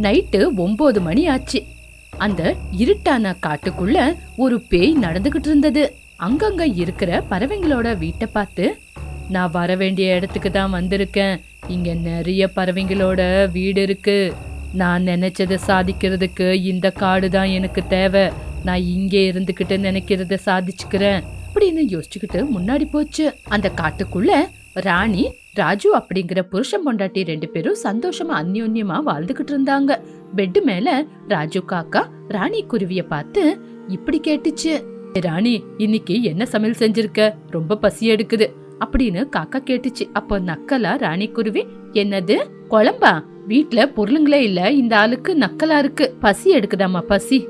Night ஒன்பது மணி ஆச்சு. அந்த இருட்டான காட்டுக்குள்ள ஒரு பேய் நடந்துகிட்டு இருந்தது. அங்கங்க இருக்கிற பறவைங்களோட வீட்டை பார்த்து நான் வர வேண்டிய இடத்துக்கு தான் வந்திருக்கேன். இங்க நிறைய பறவைங்களோட வீடு இருக்கு. நான் நினைச்சதை சாதிக்கிறதுக்கு இந்த காடு தான் எனக்கு தேவை. நான் இங்கே இருந்துகிட்டு நினைக்கிறத சாதிச்சுக்கிறேன். அப்படின்னு யோசிச்சுக்கிட்டு முன்னாடி போச்சு. அந்த காட்டுக்குள்ள ராணி ராஜு அப்படிங்கிற புருஷன் பொண்டாட்டி ரெண்டு பேரும் சந்தோஷமா அந்யோன்யமா வாழ்ந்துகிட்டு இருந்தாங்க. பெட்டு மேல ராஜு காக்கா ராணி குருவிய பார்த்து இப்படி கேட்டுச்சு. ராணி இன்னைக்கு என்ன சமையல் செஞ்சிருக்க? ரொம்ப பசி எடுக்குது. அப்படின்னு காக்கா கேட்டுச்சு. அப்போ நக்கலா ராணி குருவி என்னது? குழம்பா? வீட்ல பொருளுங்களே இல்ல. இந்த ஆளுக்கு நக்கலா இருக்கு. பசி எடுக்குதாமா பசி.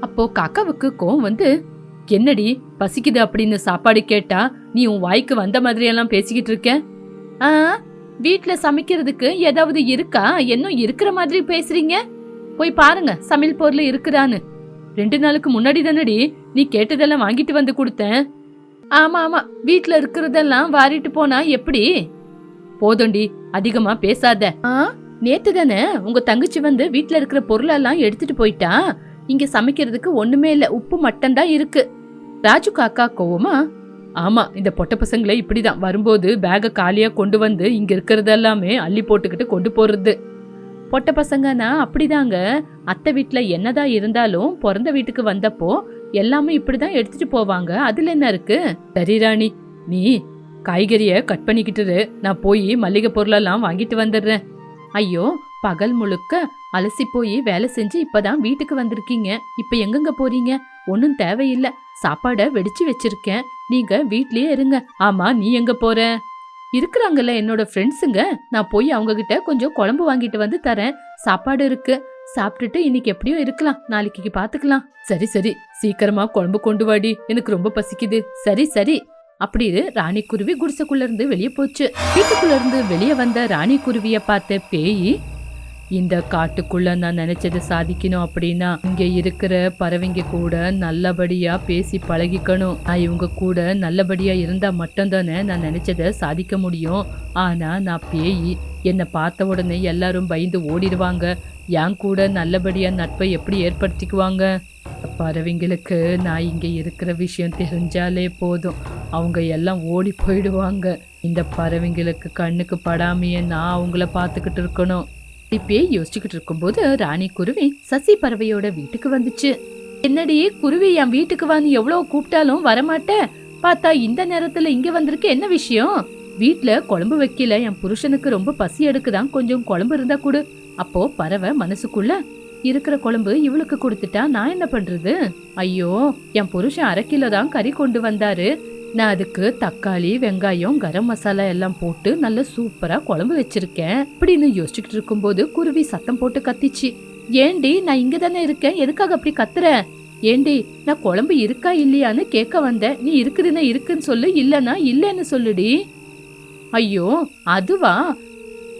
அப்போ காக்காவுக்கு கோவம் வந்து என்னடி பசிக்குது அப்படின்னு சாப்பாடு கேட்டா நீ உன் வாய்க்கு வந்த மாதிரியெல்லாம் பேசிக்கிட்டு இருக்க? ஆ? வீட்ல சமைக்கிறதுக்கு ஏதாவது இருக்கா? இன்னும் இருக்கிற மாதிரி பேசுறீங்க? போய் பாருங்க சமையல் பொருள் இருக்குதான்னு. ரெண்டு நாளுக்கு முன்னாடி தானடி நீ கேட்டதெல்லாம் வாங்கிட்டு வந்து கொடுத்தேன். ஆமா ஆமா வீட்ல இருக்கிறதெல்லாம் வாரிட்டு போனா எப்படி? போதும்டி அதிகமா பேசாத. ஆ? நேத்து தானே உங்க தங்கச்சி வந்து வீட்ல இருக்கிற பொருளெல்லாம் எடுத்துட்டு போயிட்டா. இங்க சமைக்கிறதுக்கு ஒண்ணுமே இல்ல உப்பு மட்டும் தான் இருக்கு. ராஜு காக்கா கோவமா ஆமாம் இந்த பொட்ட பசங்களை இப்படி தான் வரும்போது பேகை காலியாக கொண்டு வந்து இங்கே இருக்கிறது எல்லாமே அள்ளி போட்டுக்கிட்டு கொண்டு போகிறது பொட்ட பசங்கன்னா அப்படிதாங்க. அத்தை வீட்டில் என்னதான் இருந்தாலும் பிறந்த வீட்டுக்கு வந்தப்போ எல்லாமே இப்படி தான் எடுத்துட்டு போவாங்க. அதில் என்ன இருக்கு? சரி ராணி நீ காய்கறியை கட் பண்ணிக்கிட்டுரு நான் போய் மல்லிகை பொருளெல்லாம் வாங்கிட்டு வந்துடுறேன். ஐயோ பகல் முழுக்க அலசி போய் வேலை செஞ்சு இப்பதான் வீட்டுக்கு வந்திருக்கீங்க. இப்போ எங்கெங்க போறீங்க? ஒன்றும் தேவையில்லை. சாப்பாடை வெடிச்சு வச்சிருக்கேன். நீங்க வீட்லயே இருங்க. ஆமா நீ எங்க போற? இருக்கிறாங்கல்ல என்னோட ஃப்ரெண்ட்ஸுங்க நான் போய் அவங்க கிட்ட கொஞ்சம் குழம்பு வாங்கிட்டு வந்து தரேன். சாப்பாடு இருக்கு. சாப்பிட்டுட்டு இன்னைக்கு எப்படியோ இருக்கலாம். நாளைக்கு பாத்துக்கலாம். சரி சரி. சீக்கிரமா குழம்பு கொண்டு வாடி. எனக்கு ரொம்ப பசிக்குது. சரி சரி. அப்படி ராணி குருவி குடிசைக்குள்ள இருந்து வெளியே போச்சு. வீட்டுக்குள்ள இருந்து வெளியே வந்த ராணி குருவிய பார்த்த பேய் இந்த காட்டுக்குள்ள நான் நினைச்சதை சாதிக்கணும் அப்படின்னா இங்க இருக்கிற பறவைங்க கூட நல்லபடியா பேசி பழகிக்கணும். நான் இவங்க கூட நல்லபடியா இருந்தா மட்டும்தானே நான் நினைச்சதை சாதிக்க முடியும். ஆனா நான் பேய். என்னை பார்த்த உடனே எல்லாரும் பயந்து ஓடிடுவாங்க. என் கூட நல்லபடியா நட்பை எப்படி ஏற்படுத்திக்குவாங்க? பறவைங்களுக்கு நான் இங்க இருக்கிற விஷயம் தெரிஞ்சாலே போதும். அவங்க எல்லாம் ஓடி போயிடுவாங்க. இந்த பறவைங்களுக்கு கண்ணுக்கு படாமையே நான் அவங்கள பார்த்துக்கிட்டு இருக்கணும். இப்படியே யோசிச்சுக்கிட்டு இருக்கும்போது ராணி குருவி சசி பறவையோட வீட்டுக்கு வந்துச்சு. என்னடி குருவி என் வீட்டுக்கு வந்து எவ்வளவு கூப்பிட்டாலும் வரமாட்டேன் பார்த்தா இந்த நேரத்துல இங்க வந்திருக்க என்ன விஷயம்? வீட்ல குழம்பு வைக்கல என் புருஷனுக்கு ரொம்ப பசி எடுக்குதான் கொஞ்சம் குழம்பு இருந்தா கொடு. அப்போ பறவை மனசுக்குள்ள இருக்கிற குழம்பு இவளுக்கு கொடுத்துட்டா நான் என்ன பண்றது? ஐயோ என் புருஷன் அரை கிலோ தான் கறி கொண்டு வந்தாரு. நான் அதுக்கு தக்காளி வெங்காயம் கரம் மசாலா எல்லாம் போட்டு நல்லா சூப்பரா குழம்பு வச்சிருக்கேன். அப்படின்னு யோசிச்சுக்கிட்டு இருக்கும்போது குருவி சத்தம் போட்டு கத்திச்சு ஏண்டி நான் இங்க தானே இருக்கேன்? எதுக்காக அப்படி கத்துற? ஏண்டி நான் குழம்பு இருக்கா இல்லையான்னு கேட்க வந்தேன். நீ இருக்குதுன்னா இருக்குன்னு சொல்லு இல்லைன்னா இல்லைன்னு சொல்லுடி. ஐயோ அதுவா?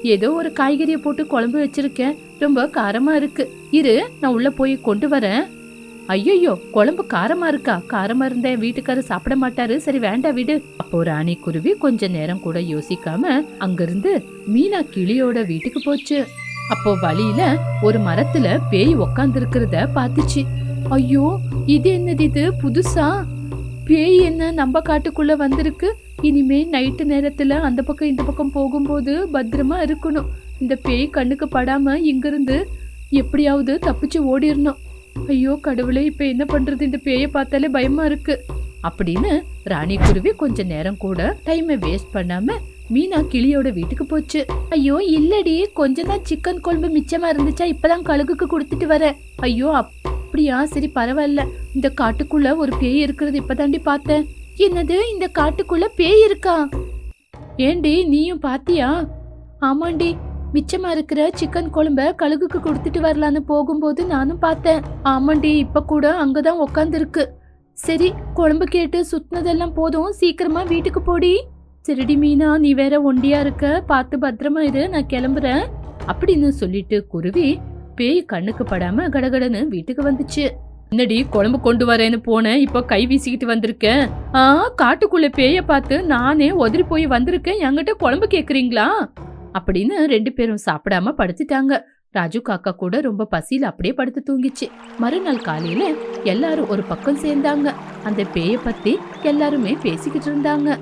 ஏதோ ஒரு காய்கறியை போட்டு குழம்பு வச்சிருக்கேன். ரொம்ப காரமா இருக்கு. இரு நான் உள்ள போய் கொண்டு வரேன். ஐயோ குழம்பு காரமா இருக்கா? காரமா இருந்தேன் வீட்டுக்காரர் சாப்பிட மாட்டாரு. சரி வேண்டாம் விடு. அப்போ ராணி குருவி கொஞ்ச நேரம் கூட யோசிக்காம அங்கிருந்து மீனா கிளியோட வீட்டுக்கு போச்சு. அப்போ வழியில ஒரு மரத்துல பேய் உக்காந்து இருக்கிறத பாத்துச்சு ஐயோ இது என்னது இது? புதுசா? பேய் என்ன நம்ம காட்டுக்குள்ள வந்திருக்கு? இனிமே நைட்டு நேரத்துல அந்த பக்கம் இந்த பக்கம் போகும்போது பத்திரமா இருக்கணும். இந்த பேய் கண்ணுக்கு படாம இங்கிருந்து எப்படியாவது தப்பிச்சு ஓடிரணும். ஐயோ கடவுளே இப்ப என்ன பண்றது? இந்த பேயை பார்த்தாலே பயமா இருக்கு. அப்படின்னு ராணி குருவி கொஞ்ச நேரம் கூட டைமை வேஸ்ட் பண்ணாம மீனா கிளியோட வீட்டுக்கு போச்சு. ஐயோ இல்லடி கொஞ்சம் தான் சிக்கன் குழம்பு மிச்சமா இருந்துச்சா இப்பதான் கழுகுக்கு கொடுத்துட்டு வரேன் ஐயோ அப்படியா? சரி பரவாயில்ல. இந்த காட்டுக்குள்ள ஒரு பேய் இருக்கிறது இப்பதாண்டி பார்த்தேன். என்னது? இந்த காட்டுக்குள்ள பேய் இருக்கா? ஏண்டி நீயும் பாத்தியா? ஆமாண்டி மிச்சமா இருக்கிற சிக்கன் குழம்ப கழுகுக்கு கொடுத்துட்டு வரலான்னு போகும்போது நானும் பார்த்தேன். ஆமாண்டி இப்ப கூட அங்கதான் உக்காந்துருக்கு. சரி குழம்பு கேட்டு சுத்தினதெல்லாம் போதும் சீக்கிரமா வீட்டுக்கு போடி. சரிடி மீனா நீ வேற ஒண்டியா இருக்க பார்த்து பத்திரமா இரு நான் கிளம்புறேன். அப்படின்னு சொல்லிட்டு குருவி பேய் கண்ணுக்கு படாம கடகடன்னு வீட்டுக்கு வந்துச்சு. என்னடி குழம்பு கொண்டு வரேன்னு போனேன் இப்போ கை வீசிக்கிட்டு வந்திருக்கேன். ஆ காட்டுக்குள்ள பேய பார்த்து நானே உதறி போய் வந்திருக்கேன். என்கிட்ட குழம்பு கேக்குறீங்களா? அப்படின்னு ரெண்டு பேரும் சாப்பிடாம படுத்துட்டாங்க. ராஜு காக்கா கூட ரொம்ப பசியில அப்படியே படுத்து தூங்கிச்சு. மறுநாள் காலையில எல்லாரும் ஒரு பக்கம் சேர்ந்தாங்க. அந்த பேய பத்தி எல்லாருமே பேசிக்கிட்டு இருந்தாங்க.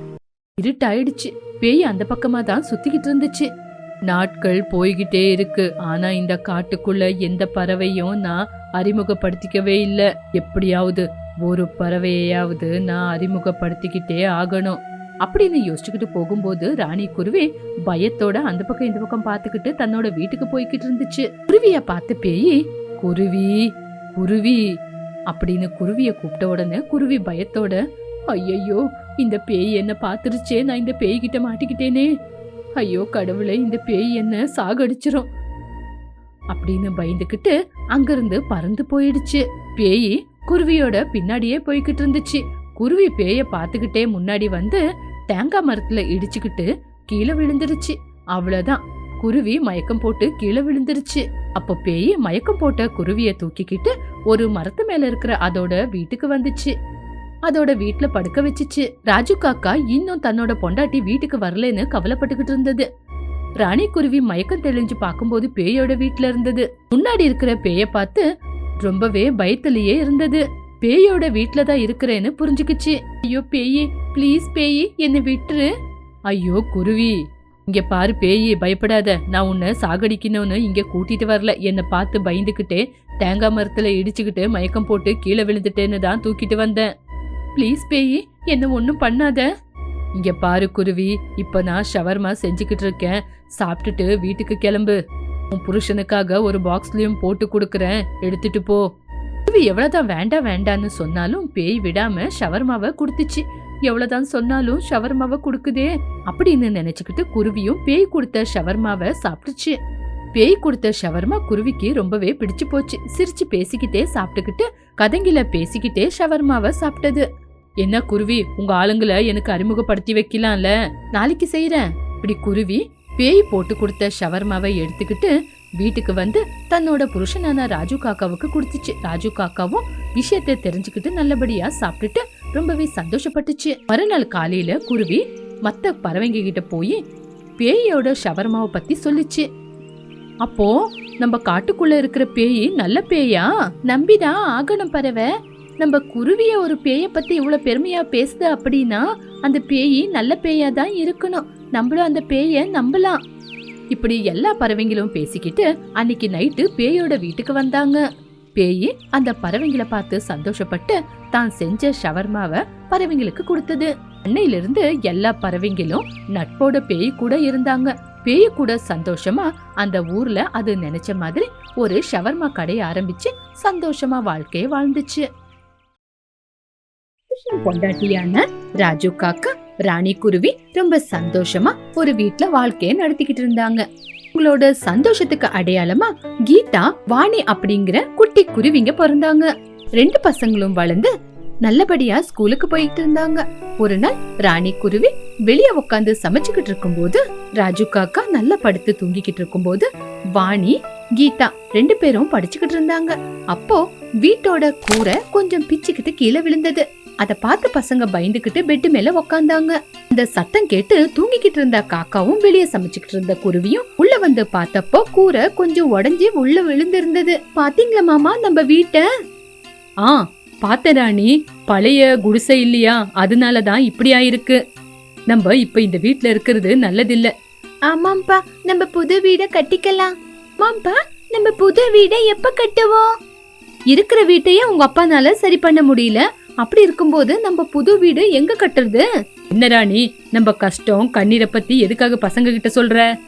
இருட்டாயிடுச்சு. பேய் அந்த பக்கமா தான் சுத்திக்கிட்டு இருந்துச்சு. நாட்கள் போய்கிட்டே இருக்கு. ஆனா இந்த காட்டுக்குள்ள எந்த பறவையும் நான் அறிமுகப்படுத்திக்கவே இல்லை. எப்படியாவது ஒரு பறவையாவது நான் அறிமுகப்படுத்திக்கிட்டே ஆகணும். அப்படின்னு யோசிச்சுக்கிட்டு போகும்போது ராணி குருவி பயத்தோட அந்த பக்கம் இந்த பக்கம் பார்த்துக்கிட்டு தன்னோட வீட்டுக்கு போய்கிட்டு இருந்துச்சு. குருவிய பார்த்து பேய் குருவி குருவி அப்படின்னு குருவிய கூப்பிட்ட உடனே குருவி பயத்தோட ஐயையோ இந்த பேய் என்ன பார்த்துருச்சே நான் இந்த பேய்கிட்ட மாட்டிக்கிட்டேனே. ஐயோ கடவுளே இந்த பேய் என்ன சாகடிச்சிரும். அப்படின்னு பயந்துக்கிட்டு அங்கிருந்து பறந்து போயிடுச்சு. பேய் குருவியோட பின்னாடியே போய்கிட்டு இருந்துச்சு. குருவி பேய பார்த்துக்கிட்டே முன்னாடி வந்து தேங்காய் மரத்துல இடிச்சுக்கிட்டு கீழே விழுந்துருச்சு. அவ்வளவுதான். குருவி மயக்கம் போட்டு கீழே விழுந்துருச்சு. அப்போ பேய் மயக்கம் போட்ட குருவிய தூக்கிக்கிட்டு ஒரு மரத்து மேல இருக்கிற அதோட வீட்டுக்கு வந்துச்சு. அதோட வீட்டுல படுக்க வச்சுச்சு. ராஜு காக்கா இன்னும் தன்னோட பொண்டாட்டி வீட்டுக்கு வரலன்னு கவலைப்பட்டுக்கிட்டு இருந்தது. ராணி குருவி மயக்கம் தெளிஞ்சு பார்க்கும்போது பேயோட வீட்டுல இருந்தது. முன்னாடி இருக்கிற பேய பார்த்து ரொம்பவே பயத்திலேயே இருந்தது. பேயோட வீட்ல தான் இருக்கிறேன்னு புரிஞ்சுக்குச்சு. ஐயோ பேயி ப்ளீஸ் பேயி என்னை விட்டுரு. ஐயோ குருவி இங்க பாரு பேயி பயப்படாத. நான் உன்னை சாகடிக்கணும்னு இங்க கூட்டிட்டு வரல. என்னை பார்த்து பயந்துக்கிட்டே தேங்காய் மரத்துல இடிச்சுக்கிட்டு மயக்கம் போட்டு கீழே விழுந்துட்டேன்னு தான் தூக்கிட்டு வந்தேன். ப்ளீஸ் பேயி என்ன ஒன்றும் பண்ணாத. இங்க பாரு குருவி இப்ப நான் ஷவர்மா செஞ்சுக்கிட்டு இருக்கேன். சாப்பிட்டுட்டு வீட்டுக்கு கிளம்பு. உன் புருஷனுக்காக ஒரு பாக்ஸ்லயும் போட்டு கொடுக்குறேன். எடுத்துட்டு போ. குருவி எவ்வளோதான் வேண்டாம் வேண்டான்னு சொன்னாலும் பேய் விடாம ஷவர்மாவை கொடுத்துச்சு. எவ்வளோதான் சொன்னாலும் ஷவர்மாவை கொடுக்குதே அப்படின்னு நினைச்சுக்கிட்டு குருவியும் பேய் கொடுத்த ஷவர்மாவை சாப்பிட்டுச்சு. பேய் கொடுத்த ஷவர்மா குருவிக்கு ரொம்பவே பிடிச்சு போச்சு. சிரிச்சு பேசிக்கிட்டே சாப்பிட்டுக்கிட்டு கதங்கில பேசிக்கிட்டே ஷவர்மாவை சாப்பிட்டது. என்ன குருவி உங்க ஆளுங்களை எனக்கு அறிமுகப்படுத்தி வைக்கலாம்ல? நாளைக்கு செய்யறேன் இப்படி குருவி பேய் போட்டு கொடுத்த ஷவர்மாவை எடுத்துக்கிட்டு வீட்டுக்கு வந்து தன்னோட புருஷனான ராஜு காக்காவுக்கு கொடுத்துச்சு. ராஜு காக்காவும் விஷயத்தை தெரிஞ்சுக்கிட்டு நல்லபடியா சாப்பிட்டுட்டு ரொம்பவே சந்தோஷப்பட்டுச்சு. மறுநாள் காலையில குருவி மத்த பறவைங்க கிட்ட போய் பேயோட ஷவர்மாவை பத்தி சொல்லிச்சு. அப்போ நம்ம காட்டுக்குள்ள இருக்கிற பேய் நல்ல பேயா? நம்பிதான் ஆகணும் பறவை. நம்ம குருவிய ஒரு பேய பத்தி இவ்வளவு பெருமையா பேசுது அப்படின்னா அந்த பேய் நல்ல பேயா தான் இருக்கணும். நம்மளும் அந்த பேய நம்பலாம். இப்படி எல்லா பறவைங்களும் பேசிக்கிட்டு அன்னைக்கு நைட்டு பேயோட வீட்டுக்கு வந்தாங்க. பேய் அந்த பறவைங்களை பார்த்து சந்தோஷப்பட்டு தான் செஞ்ச ஷவர்மாவை பறவைங்களுக்கு கொடுத்தது. அன்னையிலிருந்து எல்லா பறவைங்களும் நட்போட பேய் கூட இருந்தாங்க. பேய் கூட சந்தோஷமா அந்த ஊர்ல அது நினைச்ச மாதிரி ஒரு ஷவர்மா கடை ஆரம்பிச்சு சந்தோஷமா வாழ்க்கையை வாழ்ந்துச்சு. பொண்டாட்டியான ராஜு காக்கா ராணி குருவி ரொம்ப சந்தோஷமா ஒரு வீட்ல வாழ்க்கைய நடத்திக்கிட்டு இருந்தாங்க. உங்களோட சந்தோஷத்துக்கு அடையாளமா கீதா வாணி அப்படிங்கிற குட்டி குருவிங்க பிறந்தாங்க. ரெண்டு பசங்களும் வளர்ந்து நல்லபடியா ஸ்கூலுக்கு போயிட்டு இருந்தாங்க. ஒரு நாள் ராணி குருவி வெளிய உட்காந்து சமைச்சுக்கிட்டு இருக்கும்போது ராஜு காக்கா நல்லா படுத்து தூங்கிக்கிட்டு இருக்கும்போது வாணி கீதா ரெண்டு பேரும் படிச்சுக்கிட்டு இருந்தாங்க. அப்போ வீட்டோட கூரை கொஞ்சம் பிச்சுக்கிட்டு கீழே விழுந்தது. அத பார்த்து பசங்க பயந்துகிட்டு பெட் மேல உக்காந்தாங்க. இந்த சத்தம் கேட்டு தூங்கிக்கிட்டு இருந்த காக்காவும் வெளியே சமைச்சுக்கிட்டு இருந்த குருவியும் உள்ள வந்து பார்த்தப்போ கூரை கொஞ்சம் உடைஞ்சு உள்ள விழுந்திருந்தது. பாத்தீங்களா மாமா நம்ம வீட்ட? ஆ பார்த்த ராணி. பழைய குடிசை இல்லையா? அதனாலதான் இப்படி ஆயிருக்கு. நம்ம இப்ப இந்த வீட்ல இருக்கிறது நல்லதில்ல. ஆமாம்பா நம்ம புது வீட கட்டிக்கலாம். ஆமாம்பா நம்ம புது வீட எப்ப கட்டுவோம்? இருக்கிற வீட்டையே உங்க அப்பானால சரி பண்ண முடியல. அப்படி இருக்கும்போது நம்ம புது வீடு எங்க கட்டுறது? என்ன ராணி நம்ம கஷ்டம் கண்ணீரை பத்தி எதுக்காக பசங்க கிட்ட சொல்ற?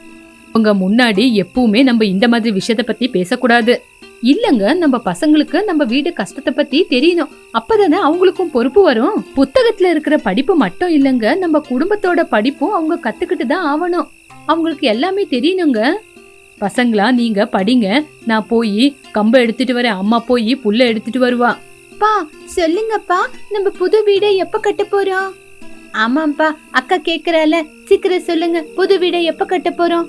உங்க முன்னாடி எப்பவுமே நம்ம இந்த மாதிரி விஷயத்த பத்தி பேசக்கூடாது. இல்லங்க நம்ம பசங்களுக்கு நம்ம வீடு கஷ்டத்தை பத்தி தெரியணும். அப்பதானே அவங்களுக்கும் பொறுப்பு வரும். புத்தகத்துல இருக்கிற படிப்பு மட்டும் இல்லங்க நம்ம குடும்பத்தோட படிப்பும் அவங்க கத்துக்கிட்டு தான் ஆவணும். அவங்களுக்கு எல்லாமே தெரியணுங்க. பசங்களா நீங்க படிங்க. நான் போய் கம்ப எடுத்துட்டு வரேன். அம்மா போய் புல்ல எடுத்துட்டு வருவா. அப்பா சொல்லுங்கப்பா நம்ம புது வீடை எப்ப கட்ட போறோம்? ஆமாப்பா அக்கா கேக்குறால. சீக்கிரம் சொல்லுங்க புது வீடை எப்ப கட்ட போறோம்?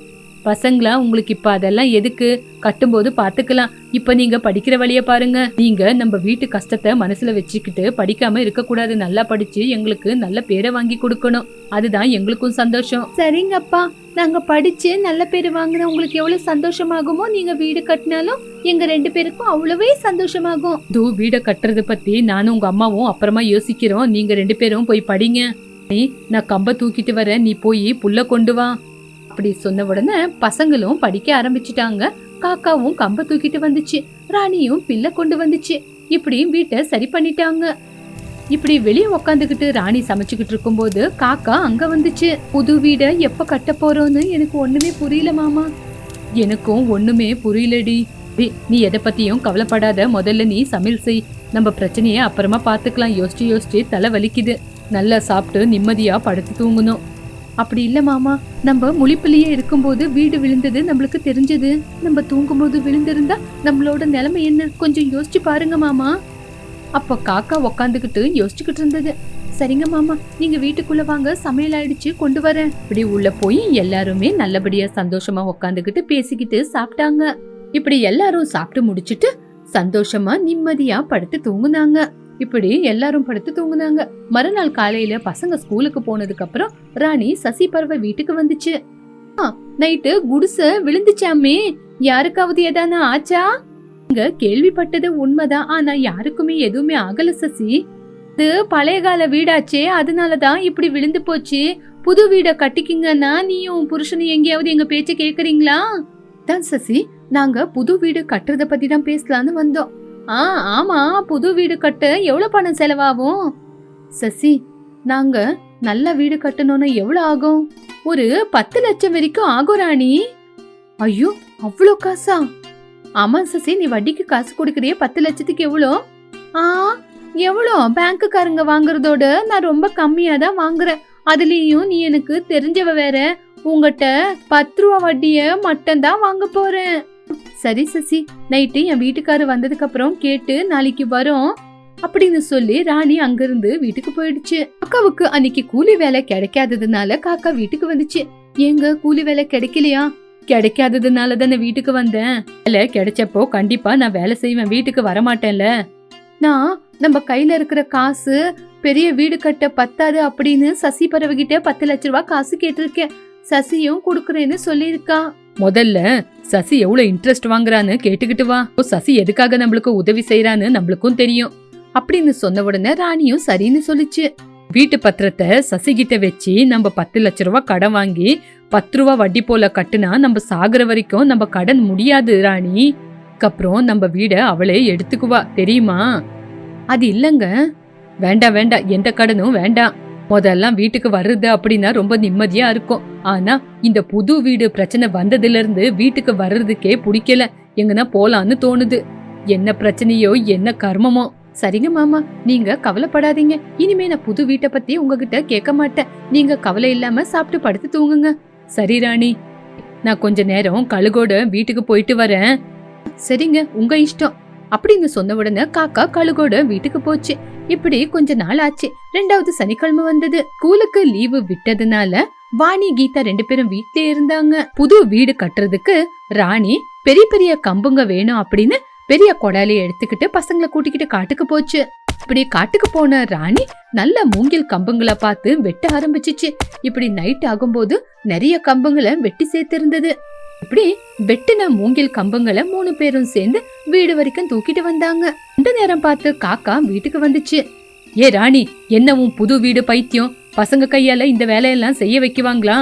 பசங்களா உங்களுக்கு இப்ப அதெல்லாம் எதுக்கு? கட்டும்போது பாத்துக்கலாம். இப்ப நீங்க படிக்கிற வழிய பாருங்க. நீங்க நம்ம வீட்டு கஷ்டத்தை மனசுல வச்சுக்கிட்டு படிக்காம இருக்க கூடாது நல்லா படிச்சு எங்களுக்கு நல்ல பேரை வாங்கி கொடுக்கணும். அதுதான் எங்களுக்கும் சந்தோஷம். சரிங்கப்பா. நாங்க படிச்சு நல்ல பேர் வாங்கினா உங்களுக்கு எவ்வளவு சந்தோஷமாகுமோ நீங்க வீடு கட்டினாலும் எங்க ரெண்டு பேருக்கும் அவ்வளவே சந்தோஷமாகும். தூ வீட கட்டுறது பத்தி நானும் உங்க அம்மாவும் அப்புறமா யோசிக்கிறோம். நீங்க ரெண்டு பேரும் போய் படிங்க. நீ நான் கம்ப தூக்கிட்டு வரேன். நீ போய் புல்ல கொண்டு வா. அப்படி சொன்ன உடனே பசங்களும் படிக்க ஆரம்பிச்சிட்டாங்க. காக்காவும் கம்ப தூக்கிட்டு வந்துச்சு. ராணியும் பிள்ளை கொண்டு வந்துச்சு. இப்படி வீட்டை சரி பண்ணிட்டாங்க. இப்படி வெளியே உக்காந்துக்கிட்டு ராணி சமைச்சுக்கிட்டு இருக்கும்போது காக்கா அங்க வந்துச்சு. புது வீடை எப்ப கட்ட போறோம்னு எனக்கு ஒண்ணுமே புரியல மாமா. எனக்கும் ஒண்ணுமே புரியலடி. நீ எதை பத்தியும் கவலைப்படாத. முதல்ல நீ சமையல் செய். நம்ம பிரச்சனையை அப்புறமா பாத்துக்கலாம் யோசிச்சு யோசிச்சு தலை வலிக்குது. நல்லா சாப்பிட்டு நிம்மதியா படுத்து தூங்கணும். அப்படி இல்ல மாமா. நம்ம முழிப்பிலேயே இருக்கும்போது வீடு விழுந்தது நம்மளுக்கு தெரிஞ்சது. நம்ம தூங்கும்போது விழுந்திருந்தா நம்மளோட நிலைமை என்ன? கொஞ்சம் யோசிச்சு பாருங்க மாமா. அப்ப காக்கா உக்காந்துக்கிட்டு யோசிச்சுக்கிட்டு இருந்தது. சரிங்க மாமா நீங்க வீட்டுக்குள்ள வாங்க சமையல் ஆயிடுச்சு கொண்டு வரேன். இப்படி உள்ள போய் எல்லாருமே நல்லபடியா சந்தோஷமா உக்காந்துக்கிட்டு பேசிக்கிட்டு சாப்பிட்டாங்க. இப்படி எல்லாரும் சாப்பிட்டு முடிச்சிட்டு சந்தோஷமா நிம்மதியா படுத்து தூங்குனாங்க. இப்படி எல்லாரும் படுத்து தூங்குனாங்க. மறுநாள் காலையில பசங்க ஸ்கூலுக்கு போனதுக்கு அப்புறம் ராணி சசி பறவை வீட்டுக்கு வந்துச்சு. நைட்டு குடிச விழுந்துச்சாமே யாருக்காவது ஏதானா ஆச்சா? இங்க கேள்விப்பட்டது உண்மைதான் ஆனா யாருக்குமே எதுவுமே ஆகல சசி. இது பழைய கால வீடாச்சே அதனாலதான் இப்படி விழுந்து போச்சு. புது வீட கட்டிக்கிங்கன்னா நீயும் புருஷனும் எங்கேயாவது எங்க பேச்ச கேக்குறீங்களா? தான் சசி நாங்க புது வீடு கட்டுறத பத்தி தான் பேசலான்னு வந்தோம். ஆ ஆமா புது வீடு கட்ட. எவ்வளவு பணம் செலவாகும்? சசி நாங்க நல்ல வீடு கட்டணும்னு எவ்வளவு ஆகும்? ஒரு பத்து லட்சம் வரைக்கும் ஆகும் ராணி. ஐயோ அவ்வளோ காசா? ஆமா சசி நீ வட்டிக்கு காசு கொடுக்கறியே பத்து லட்சத்துக்கு எவ்வளோ? ஆ எவ்வளோ? பேங்க்குக்காரங்க வாங்குறதோட நான் ரொம்ப கம்மியாக தான் வாங்குறேன். அதுலேயும் நீ எனக்கு தெரிஞ்சவ வேற. உங்ககிட்ட பத்து ரூபா வட்டியை மட்டும்தான் வாங்க போறேன். சரி சசி நைட்டு என் வீட்டுக்காரு வந்ததுக்கு அப்புறம் கேட்டு நாளைக்கு வரோம் அப்படின்னு சொல்லி ராணி அங்கிருந்து வீட்டுக்கு போயிடுச்சு. அக்காவுக்கு அன்னைக்கு கூலி வேலை கிடைக்காததுனால காக்கா வீட்டுக்கு வந்துச்சு. ஏங்க கூலி வேலை கிடைக்கலையா? கிடைக்காததுனால தானே வீட்டுக்கு வந்தேன். வேலை கிடைச்சப்போ கண்டிப்பா நான் வேலை செய்வேன் வீட்டுக்கு வரமாட்டேன்ல. நான் நம்ம கையில இருக்கிற காசு பெரிய வீடு கட்ட பத்தாது அப்படின்னு சசி பறவைகிட்ட பத்து லட்ச ரூபாய் காசு கேட்டிருக்கேன். சசியும் கொடுக்குறேன்னு சொல்லியிருக்கா. முதல்ல சசி எவ்வளவு இன்ட்ரெஸ்ட் வாங்குறான்னு கேட்டுக்கிட்டு வா. ஓ, சசி எதுக்காக நம்மளுக்கு உதவி செய்யறான்னு நம்மளுக்கும் தெரியும். அப்படின்னு சொன்ன உடனே ராணியும் சரின்னு சொல்லுச்சு. வீட்டு பத்திரத்தை சசி கிட்ட வச்சு நம்ம பத்து லட்ச ரூபா கடன் வாங்கி பத்து ரூபா வட்டி போல கட்டுனா நம்ம சாகுற வரைக்கும் நம்ம கடன் முடியாது ராணி. அப்புறம் நம்ம வீடை அவளே எடுத்துக்குவா தெரியுமா? அது இல்லங்க. வேண்டாம் வேண்டாம் எந்த கடனும் வேண்டாம். முதல்லாம் வீட்டுக்கு வர்றது அப்படின்னா ரொம்ப நிம்மதியா இருக்கும். ஆனா இந்த புது வீடு பிரச்சனை வந்ததுல இருந்து வீட்டுக்கு வர்றதுக்கே பிடிக்கல. எங்கன்னா போலான்னு தோணுது. என்ன பிரச்சனையோ என்ன கர்மமோ. சரிங்க மாமா நீங்க கவலைப்படாதீங்க. இனிமே நான் புது வீட்டை பத்தி உங்ககிட்ட கேட்க மாட்டேன். நீங்க கவலை இல்லாம சாப்பிட்டு படுத்து தூங்குங்க. சரி ராணி. நான் கொஞ்ச நேரம் கழுகோட வீட்டுக்கு போயிட்டு வரேன். சரிங்க உங்க இஷ்டம். அப்படின்னு சொன்ன உடனே காக்கா கழுகோட வீட்டுக்கு போச்சு. இப்படி கொஞ்ச நாள் ஆச்சு. ரெண்டாவது சனிக்கிழமை வந்தது. ஸ்கூலுக்கு லீவு விட்டதுனால வாணி கீதா ரெண்டு பேரும் வீட்லயே இருந்தாங்க. புது வீடு கட்டுறதுக்கு ராணி பெரிய பெரிய கம்புங்க வேணும் அப்படின்னு பெரிய கொடாலியை எடுத்துக்கிட்டு பசங்களை கூட்டிக்கிட்டு காட்டுக்கு போச்சு. இப்படி காட்டுக்கு போன ராணி நல்ல மூங்கில் கம்புங்களை பார்த்து வெட்ட ஆரம்பிச்சிச்சு. இப்படி நைட் ஆகும்போது நிறைய கம்புங்களை வெட்டி சேர்த்திருந்தது. இப்படி வெட்டின மூங்கில் கம்பங்களை மூணு பேரும் சேர்ந்து வீடு வரைக்கும் தூக்கிட்டு வந்தாங்க. இந்த நேரம் பார்த்து காக்கா வீட்டுக்கு வந்துச்சு. ஏ ராணி என்னவும் புது வீடு பைத்தியம்? பசங்க கையால இந்த வேலையெல்லாம் செய்ய வைக்குவாங்களா?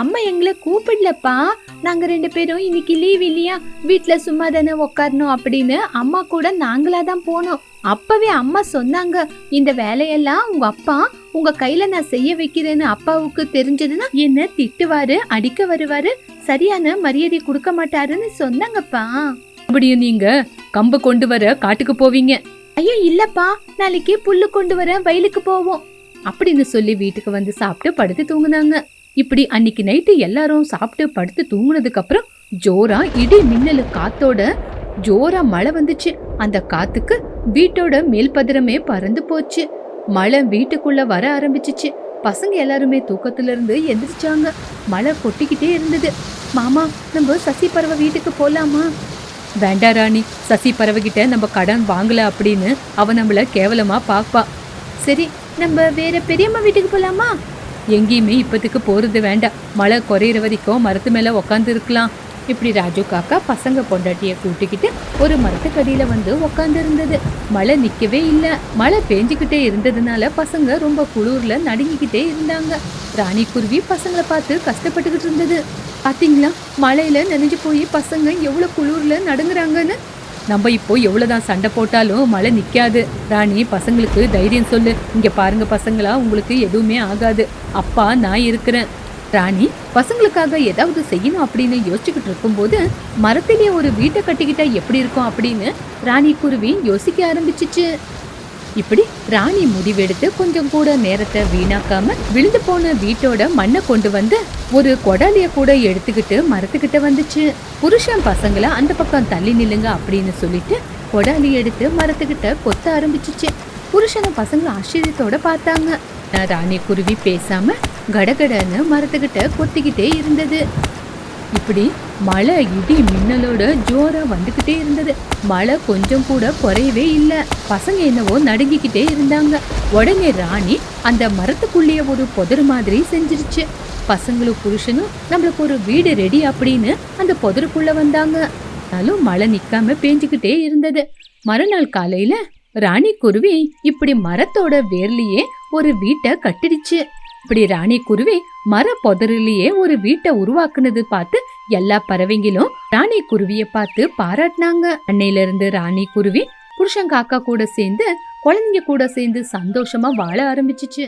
அம்மா எங்களை கூப்பிடலப்பா. நாங்க ரெண்டு பேரும் இன்னைக்கு லீவ் இல்லையா? வீட்டுல சும்மா தானே உக்காரணும் அப்படின்னு அம்மா கூட நாங்களா தான் போனோம். அப்பவே அம்மா சொன்னாங்க இந்த வேலையெல்லாம் உங்க அப்பா உங்க கையில நான் செய்ய வைக்கிறேன்னு அப்பாவுக்கு தெரிஞ்சதுன்னா என்ன திட்டுவாரு அடிக்க வருவாரு. சரியான மரியாதை கொடுக்க மாட்டாருன்னு சொன்னாங்கப்பா. அப்படியும் நீங்க கம்பு கொண்டு வர காட்டுக்கு போவீங்க. ஐயோ இல்லப்பா. நாளைக்கு புல்லு கொண்டு வர வயலுக்கு போவோம். அப்படின்னு சொல்லி வீட்டுக்கு வந்து சாப்பிட்டு படுத்து தூங்குனாங்க. இப்படி அன்னைக்கு நைட்டு எல்லாரும் சாப்பிட்டு படுத்து தூங்குனதுக்கு அப்புறம் ஜோரா இடி மின்னலு காத்தோட ஜோரா மழை வந்துச்சு. அந்த காத்துக்கு வீட்டோட மேல் பத்திரமே பறந்து போச்சு. மழை வீட்டுக்குள்ள வர ஆரம்பிச்சிச்சு. பசங்க எல்லாருமே தூக்கத்திலிருந்து எந்திரிச்சாங்க. மழை கொட்டிக்கிட்டே இருந்தது. மாமா நம்ம சசி பறவை வீட்டுக்கு போகலாமா வேண்டா ராணி சசி பறவைகிட்ட நம்ம கடன் வாங்கலை அப்படின்னு அவன் நம்மளை கேவலமாக பார்ப்பா சரி நம்ம வேற பெரியம்மா வீட்டுக்கு போகலாமா எங்கேயுமே இப்போதுக்கு போகிறது வேண்டாம். மழை குறையிற வரைக்கும் மரத்து மேலே உக்காந்துருக்கலாம் இப்படி ராஜு காக்கா பசங்க பொண்டாட்டிய கூட்டிக்கிட்டு ஒரு மரத்துக்கடியில வந்து உக்காந்துருந்தது. மழை நிற்கவே இல்லை. மழை பேஞ்சுக்கிட்டே இருந்ததுனால பசங்க ரொம்ப குளிர்ல நடுங்கிக்கிட்டே இருந்தாங்க. ராணி குருவி பசங்களை பார்த்து கஷ்டப்பட்டுக்கிட்டு இருந்தது. பார்த்தீங்களா மழையில நனைஞ்சு போய் பசங்க எவ்வளோ குளிர்ல நடுங்குறாங்கன்னு? நம்ம இப்போ எவ்வளோதான் சண்டை போட்டாலும் மழை நிற்காது ராணி பசங்களுக்கு தைரியம் சொல்லு. இங்கே பாருங்க பசங்களா உங்களுக்கு எதுவுமே ஆகாது. அப்பா நான் இருக்கிறேன். ராணி பசங்களுக்காக ஏதாவது செய்யணும் அப்படின்னு யோசிச்சுக்கிட்டு இருக்கும்போது மரத்திலே ஒரு வீட்டை கட்டிக்கிட்டா எப்படி இருக்கும் அப்படின்னு ராணி குருவி யோசிக்க ஆரம்பிச்சிச்சு. இப்படி ராணி முடிவெடுத்து கொஞ்சம் கூட நேரத்தை வீணாக்காம விழுந்து போன வீட்டோட மண்ணை கொண்டு வந்து ஒரு கொடாலிய கூட எடுத்துக்கிட்டு மரத்துக்கிட்ட வந்துச்சு. புருஷன் பசங்களை அந்த பக்கம் தள்ளி நில்லுங்க அப்படின்னு சொல்லிட்டு கொடாலி எடுத்து மரத்துக்கிட்ட கொத்த ஆரம்பிச்சிச்சு. புருஷனை பசங்க ஆச்சரியத்தோட பார்த்தாங்க. ராணி குருவி பேசாம கடகடன்னு மரத்துக்கிட்ட கொத்திக்கிட்டே இருந்தது. இப்படி மழை இடி மின்னலோட ஜோராக வந்துக்கிட்டே இருந்தது. மழை கொஞ்சம் கூட குறையவே இல்லை. பசங்க என்னவோ நடுங்கிக்கிட்டே இருந்தாங்க. உடனே ராணி அந்த மரத்துக்குள்ளேயே ஒரு புதர் மாதிரி செஞ்சிருச்சு. பசங்களும் புருஷனும் நம்மளுக்கு ஒரு வீடு ரெடி அப்படின்னு அந்த புதருக்குள்ளே வந்தாங்க. ஆனாலும் மழை நிற்காம பேஞ்சுக்கிட்டே இருந்தது. மறுநாள் காலையில் ராணி குருவி இப்படி மரத்தோட வேர்லேயே ஒரு வீட்டை கட்டிடுச்சு. இப்படி ராணி குருவி மர புதரிலேயே ஒரு வீட்டை உருவாக்குனது பார்த்து எல்லா பறவைங்களும் ராணி குருவிய பார்த்து பாராட்டினாங்க. அன்னையில இருந்து ராணி குருவி புருஷன் காக்கா கூட சேர்ந்து குழந்தைங்க கூட சேர்ந்து சந்தோஷமா வாழ ஆரம்பிச்சுச்சு.